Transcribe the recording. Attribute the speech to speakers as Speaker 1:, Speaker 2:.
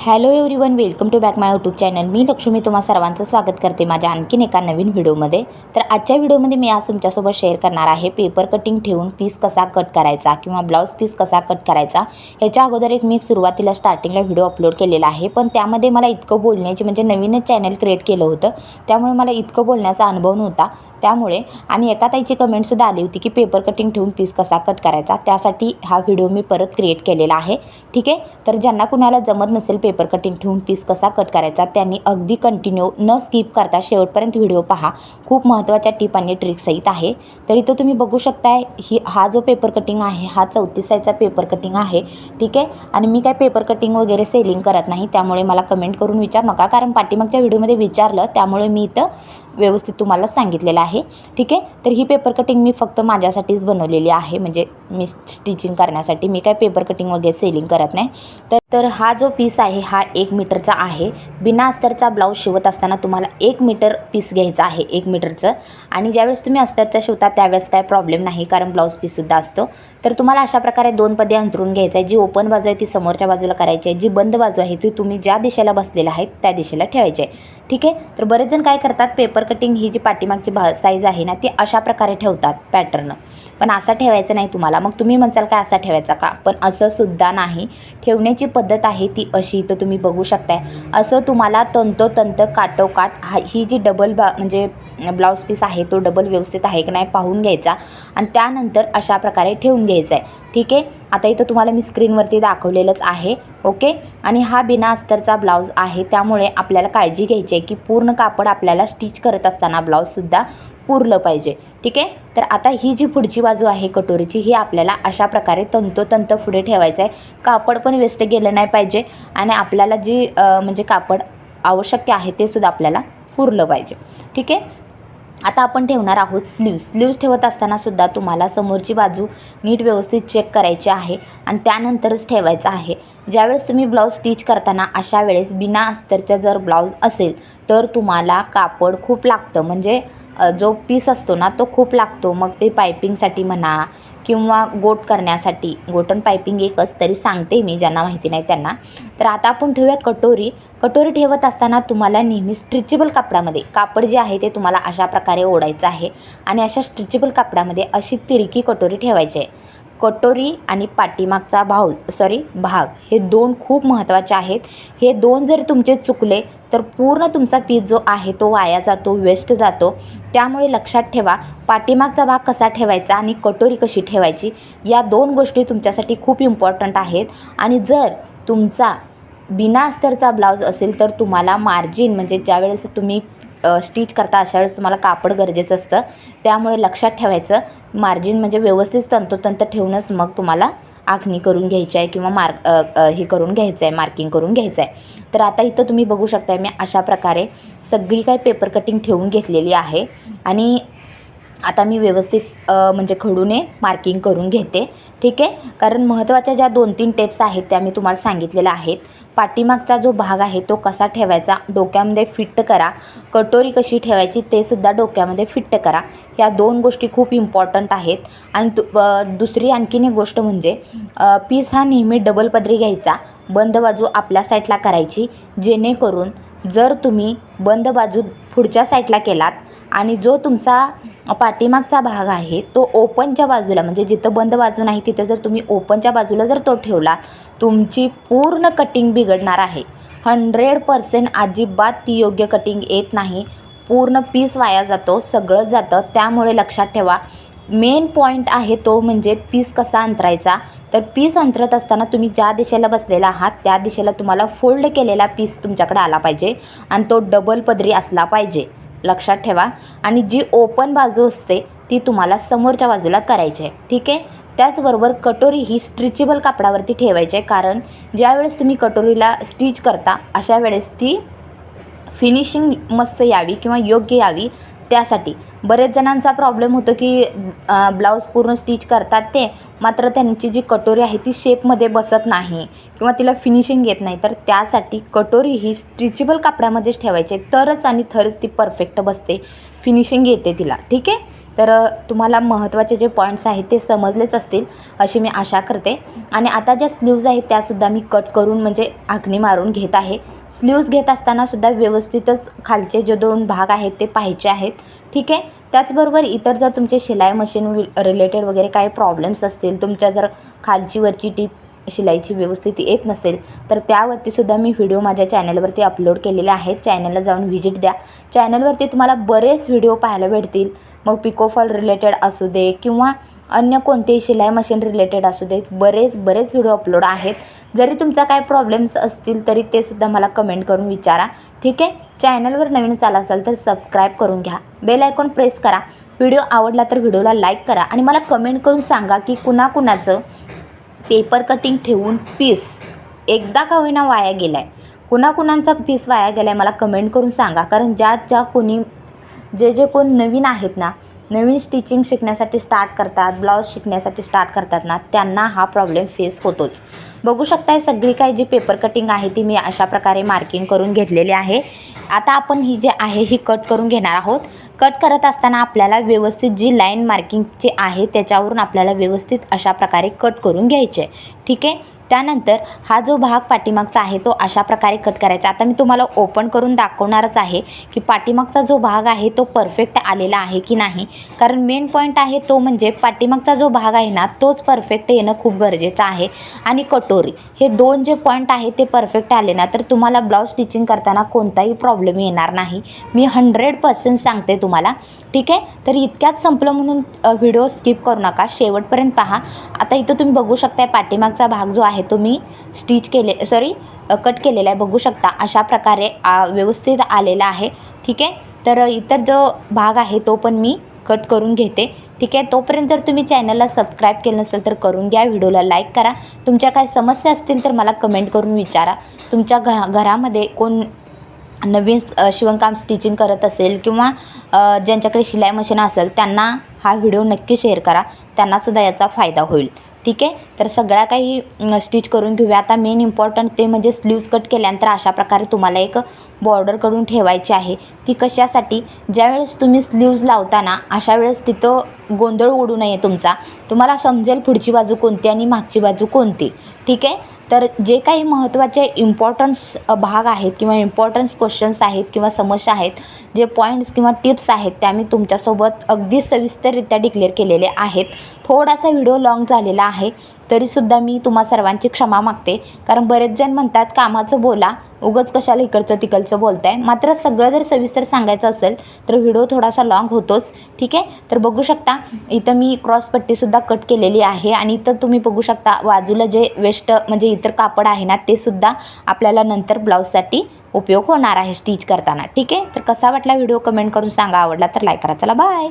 Speaker 1: Hello everyone welcome to back my YouTube channel. मी लक्ष्मी तुम्हा सर्वांचं स्वागत करते माझ्या आणखीन एका नवीन व्हिडिओमध्ये. तर आजच्या व्हिडिओमध्ये मी आज तुमच्यासोबत शेअर करणार आहे पेपर कटिंग ठेवून पीस कसा कट करायचा किंवा ब्लाऊज पीस कसा कट करायचा. ह्याच्या अगोदर एक मी सुरुवातीला स्टार्टिंगला व्हिडिओ अपलोड केलेला आहे पण त्यामध्ये मला इतकं बोलण्याची म्हणजे नवीनच चॅनल क्रिएट केलं होतं. त्यामुळे मला इतकं बोलण्याचा अनुभव नव्हता. त्यामुळे आणि एका ताईची कमेंटसुद्धा आली होती की पेपर कटिंग ठेवून पीस कसा कट करायचा. त्यासाठी हा व्हिडिओ मी परत क्रिएट केलेला आहे. ठीक आहे? तर ज्यांना कुणाला जमत नसेल पेपर कटिंग ठेवून पीस कसा कट करायचा त्यांनी अगदी कंटिन्यू न स्किप करता शेवटपर्यंत व्हिडिओ पहा. खूप महत्त्वाच्या टिप आणि ट्रिक्सहित आहे. तर इथं तुम्ही बघू शकताय ही हा जो पेपर कटिंग आहे हा चौतीस साईजचा पेपर कटिंग आहे. ठीक आहे? आणि मी काय पेपर कटिंग वगैरे सेलिंग करत नाही त्यामुळे मला कमेंट करून विचार नका. कारण पाठीमागच्या व्हिडिओमध्ये विचारलं त्यामुळे मी इथं व्यवस्थित तुम्हाला सांगितलेलं आहे. ठीक आहे? तर ही पेपर कटिंग मी फक्त माझ्यासाठीच बनवलेली आहे. म्हणजे मी स्टिचिंग करण्यासाठी मी काय पेपर कटिंग वगैरे सेलिंग करत नाही. तर तर हा जो पीस आहे हा एक मीटरचा आहे. बिना अस्तरचा ब्लाऊज शिवत असताना तुम्हाला एक मीटर पीस घ्यायचा आहे एक मीटरचं. आणि ज्यावेळेस तुम्ही अस्तरचा शिवता त्यावेळेस काय प्रॉब्लेम नाही कारण ब्लाऊज पीससुद्धा असतो. तर तुम्हाला अशा प्रकारे दोन पदे अंतरून घ्यायचं आहे. जी ओपन बाजू आहे ती समोरच्या बाजूला करायची आहे. जी बंद बाजू आहे ती तुम्ही ज्या दिशेला बसलेला आहे त्या दिशेला ठेवायची आहे. ठीक आहे? तर बरेच जण काय करतात पेपर कटिंग ही जी पाठीमागची भा साईज आहे ना ती अशा प्रकारे ठेवतात पॅटर्न पण असा ठेवायचं नाही तुम्हाला. मग तुम्ही म्हणसाल काय असा ठेवायचा का? पण असंसुद्धा नाही. ठेवण्याची पद्धत आहे ती अशी. इथं तुम्ही बघू शकताय. असं तुम्हाला तंतोतंत काटोकाट हा ही जी डबल बा म्हणजे ब्लाऊज पीस आहे तो डबल व्यवस्थित आहे की नाही पाहून घ्यायचा. आणि त्यानंतर अशा प्रकारे ठेवून घ्यायचा आहे ठीक आहे? आता इथं तुम्हाला मी स्क्रीनवरती दाखवलेलंच आहे ओके आणि हा बिना अस्तरचा ब्लाऊज आहे त्यामुळे आपल्याला काळजी घ्यायची आहे की पूर्ण कापड आपल्याला स्टिच करत असताना ब्लाऊजसुद्धा पुरलं पाहिजे ठीक आहे? तर आता ही जी पुढची बाजू आहे कटोरीची ही आपल्याला अशा प्रकारे तंतोतंत पुढे ठेवायचं आहे. कापड पण वेस्ट गेलं नाही पाहिजे आणि आपल्याला जी म्हणजे कापड आवश्यक आहे ते सुद्धा आपल्याला पुरलं पाहिजे ठीक आहे? आता आपण ठेवणार आहोत स्लीव्ज स्लीव्ज ठेवत असताना सुद्धा तुम्हाला समोरची बाजू नीट व्यवस्थित चेक करायची आहे आणि त्यानंतरच ठेवायचं आहे. ज्यावेळेस तुम्ही ब्लाऊज स्टिच करताना अशा वेळेस बिना अस्तरचा जर ब्लाऊज असेल तर तुम्हाला कापड खूप लागतं. म्हणजे जो पीस असतो ना तो खूप लागतो. मग ते पायपिंगसाठी म्हणा किंवा गोट करण्यासाठी गोटन पायपिंग एकच तरी सांगते मी ज्यांना माहिती नाही त्यांना. तर आता आपण ठेवूया कटोरी. कटोरी ठेवत असताना तुम्हाला नेहमी स्ट्रिचेबल कापडामध्ये कापड जे आहे ते तुम्हाला अशा प्रकारे ओढायचं आहे आणि अशा स्ट्रिचेबल कापडामध्ये अशी तिरकी कटोरी ठेवायची आहे. कटोरी आणि पाठीमागचा भाव सॉरी भाग. हे दोन खूप महत्त्वाचे आहेत. हे दोन जर तुमचे चुकले तर पूर्ण तुमचा पीस जो आहे तो वाया जातो वेस्ट जातो. त्यामुळे लक्षात ठेवा पाठीमागचा भाग कसा ठेवायचा आणि कटोरी कशी ठेवायची या दोन गोष्टी तुमच्यासाठी खूप इम्पॉर्टंट आहेत. आणि जर तुमचा बिना अस्तरचा ब्लाऊज असेल तर तुम्हाला मार्जिन म्हणजे ज्यावेळेस तुम्ही स्टिच करता अशा वेळेस तुम्हाला कापड गरजेचं असतं. त्यामुळे लक्षात ठेवायचं. मार्जिन म्हणजे व्यवस्थित तंतोतंत ठेवूनच मग तुम्हाला आखणी करून घ्यायची आहे किंवा मार्क हे करून घ्यायचं आहे मार्किंग करून घ्यायचं आहे. तर आता इथं तुम्ही बघू शकताय मी अशा प्रकारे सगळी काही पेपर कटिंग ठेवून घेतलेली आहे. आणि आता मी व्यवस्थित म्हणजे खडूने मार्किंग करून घेते. ठीक आहे? कारण महत्त्वाच्या ज्या दोन तीन टेप्स आहेत त्या मी तुम्हाला सांगितलेल्या आहेत. पाठीमागचा जो भाग आहे तो कसा ठेवायचा? डोक्यामध्ये फिट्ट करा. कटोरी कशी ठेवायची ते सुद्धा डोक्यामध्ये फिट्ट करा. ह्या दोन गोष्टी खूप इम्पॉर्टंट आहेत. आणि दुसरी आणखीन एक गोष्ट म्हणजे पीस हा नेहमी डबल पदरी घ्यायचा. बंद बाजू आपल्या साईडला करायची. जेणेकरून जर तुम्ही बंद बाजू पुढच्या साईडला केलात आणि जो तुमचा पाठीमागचा भाग आहे तो ओपनच्या बाजूला म्हणजे जिथं बंद बाजू नाही तिथं जर तुम्ही ओपनच्या बाजूला जर तो ठेवला तुमची पूर्ण कटिंग बिघडणार आहे. हंड्रेड पर्सेंट अजिबात ती योग्य कटिंग येत नाही. पूर्ण पीस वाया जातो सगळं जातं. त्यामुळे लक्षात ठेवा मेन पॉईंट आहे तो म्हणजे पीस कसा अंतरायचा. तर पीस अंतरत असताना तुम्ही ज्या दिशेला बसलेला आहात त्या दिशेला तुम्हाला फोल्ड केलेला पीस तुमच्याकडे आला पाहिजे आणि तो डबल पदरी असला पाहिजे. लक्षात ठेवा. आणि जी ओपन बाजू असते ती तुम्हाला समोरच्या बाजूला करायची आहे. ठीक आहे? त्याचबरोबर कटोरी ही स्ट्रिचेबल कापडावरती ठेवायची आहे. कारण ज्यावेळेस तुम्ही कटोरीला स्टिच करता अशा वेळेस ती फिनिशिंग मस्त यावी किंवा योग्य यावी. त्यासाठी. बरेच जणांचा प्रॉब्लेम होतो की ब्लाऊज पूर्ण स्टिच करतात ते मात्र त्यांची जी कटोरी आहे ती शेपमध्ये बसत नाही किंवा तिला फिनिशिंग येत नाही. तर त्यासाठी कटोरी ही स्ट्रिचेबल कापडामध्येच ठेवायची तरच आणि थरच ती परफेक्ट बसते. फिनिशिंग येते तिला. ठीक आहे? तर तुम्हाला महत्त्वाचे जे पॉईंट्स आहेत ते समजलेच असतील अशी मी आशा करते. आणि आता ज्या स्लीव्ज आहेत त्यासुद्धा मी कट करून म्हणजे आखणी मारून घेत आहे. स्लीव्ज घेत असतानासुद्धा व्यवस्थितच खालचे जे दोन भाग आहेत ते पाहायचे आहेत. ठीक आहे? त्याचबरोबर इतर जर तुमचे शिलाई मशीन रिलेटेड वगैरे काही प्रॉब्लेम्स असतील तुमच्या जर खालची वरची टीप शिलाईची व्यवस्थित येत नसेल तर त्यावरती सुद्धा मी व्हिडिओ माझ्या चॅनलवरती अपलोड केलेले आहेत. चॅनलला जाऊन व्हिजिट द्या. चॅनलवरती तुम्हाला बरेच व्हिडिओ पाहायला भेटतील. मग पिकोफॉल रिलेटेड असू दे किंवा अन्य कोणतेही शिलाई मशीन रिलेटेड असू देत बरेच बरेच व्हिडिओ अपलोड आहेत. जरी तुमचा काय प्रॉब्लेम्स असतील तरी ते सुद्धा मला कमेंट करून विचारा. ठीक आहे? चॅनलवर नवीन चाला असाल तर सबस्क्राईब करून घ्या. बेल आयकॉन प्रेस करा. व्हिडिओ आवडला तर व्हिडिओला लाईक करा आणि मला कमेंट करून सांगा की कुणाकुणाचं पेपर कटिंग ठेवून पीस एकदा का होईना वाया गेला आहे कुणाकुणांचा पीस वाया गेला आहे मला कमेंट करून सांगा. कारण ज्या ज्या कोणी जे जे कोण नवीन आहेत ना नवीन स्टिचिंग शिकण्यासाठी स्टार्ट करतात ब्लाऊज शिकण्यासाठी स्टार्ट करतात ना त्यांना हा प्रॉब्लेम फेस होतोच. बघू शकताय सगळी काही जी पेपर कटिंग आहे ती मी अशा प्रकारे मार्किंग करून घेतलेली आहे. आता आपण ही जी आहे ही कट करून घेणार आहोत. कट करत असताना आपल्याला व्यवस्थित जी लाईन मार्किंगची आहे त्याच्यावरून आपल्याला व्यवस्थित अशा प्रकारे कट करून घ्यायचे. ठीक आहे? त्यानंतर हा जो भाग पाठीमागचा आहे तो अशा प्रकारे कट करायचा. आता मी तुम्हाला ओपन करून दाखवणारच आहे की पाठीमागचा जो भाग आहे तो परफेक्ट आलेला आहे की नाही. कारण मेन पॉईंट आहे तो म्हणजे पाठीमागचा जो भाग आहे ना तोच परफेक्ट येणं खूप गरजेचं आहे. आणि कटोरी हे दोन जे पॉईंट आहे ते परफेक्ट आले ना तर तुम्हाला ब्लाऊज स्टिचिंग करताना कोणताही प्रॉब्लेम येणार नाही. मी हंड्रेड पर्सेंट सांगते तुम्हाला. ठीक आहे? तर इतक्यात संपलं म्हणून व्हिडिओ स्किप करू नका. शेवटपर्यंत पहा. आता इथं तुम्ही बघू शकताय पाठीमागचा भाग जो आहे तो मी स्टिच केले सॉरी कट केलेला आहे. बघू शकता अशा प्रकारे आ, व्यवस्थित आलेला आहे. ठीक आहे? तर इतर जो भाग आहे तो पण मी कट करून घेते. ठीक आहे? तोपर्यंत जर तुम्ही चॅनलला सबस्क्राईब केलं नसेल तर करून घ्या. व्हिडिओला लाईक करा. तुमच्या काय समस्या असतील तर मला कमेंट करून विचारा. तुमच्या घरा घरामध्ये कोण नवीन शिवणकाम स्टिचिंग करत असेल किंवा ज्यांच्याकडे शिलाई मशीन असेल त्यांना हा व्हिडिओ नक्की शेअर करा. त्यांनासुद्धा याचा फायदा होईल. ठीक आहे? तर सगळ्या काही स्टिच करून घेऊया. आता मेन इम्पॉर्टंट ते म्हणजे स्लीव्ज कट केल्यानंतर अशा प्रकारे तुम्हाला एक बॉर्डर करून ठेवायची आहे. ती कशासाठी? ज्यावेळेस तुम्ही स्लीव्ज लावताना अशा वेळेस तिथं गोंधळ उडू नये तुमचा. तुम्हाला समजेल पुढची बाजू कोणती आणि मागची बाजू कोणती. ठीक आहे? तर जे काही महत्त्वाचे इम्पॉर्टन्स भाग आहेत किंवा इम्पॉर्टन्स क्वेश्चन्स आहेत किंवा समस्या आहेत जे पॉईंट्स किंवा टिप्स आहेत त्या मी तुमच्यासोबत अगदी सविस्तररित्या डिक्लेअर केलेले आहेत. थोडासा व्हिडिओ लॉंग झालेला आहे तरीसुद्धा मी तुम्हा सर्वांची क्षमा मागते. कारण बरेच जण म्हणतात कामाचं बोला उगच कशाला इकडचं तिकडचं बोलताय? मात्र सगळं जर सविस्तर सांगायचं असेल तर व्हिडिओ थोडासा लॉंग होतोच. ठीक आहे? तर बघू शकता इथं मी क्रॉसपट्टीसुद्धा कट केलेली आहे आणि इथं तुम्ही बघू शकता बाजूला जे वेस्ट म्हणजे इतर कापड आहे ना ते सुद्धा आपल्याला नंतर ब्लाऊजसाठी उपयोग होणार आहे स्टिच करताना. ठीक आहे? तर कसा वाटला व्हिडिओ? कमेंट करून सांगा. आवडला तर लाईक करा. चला बाय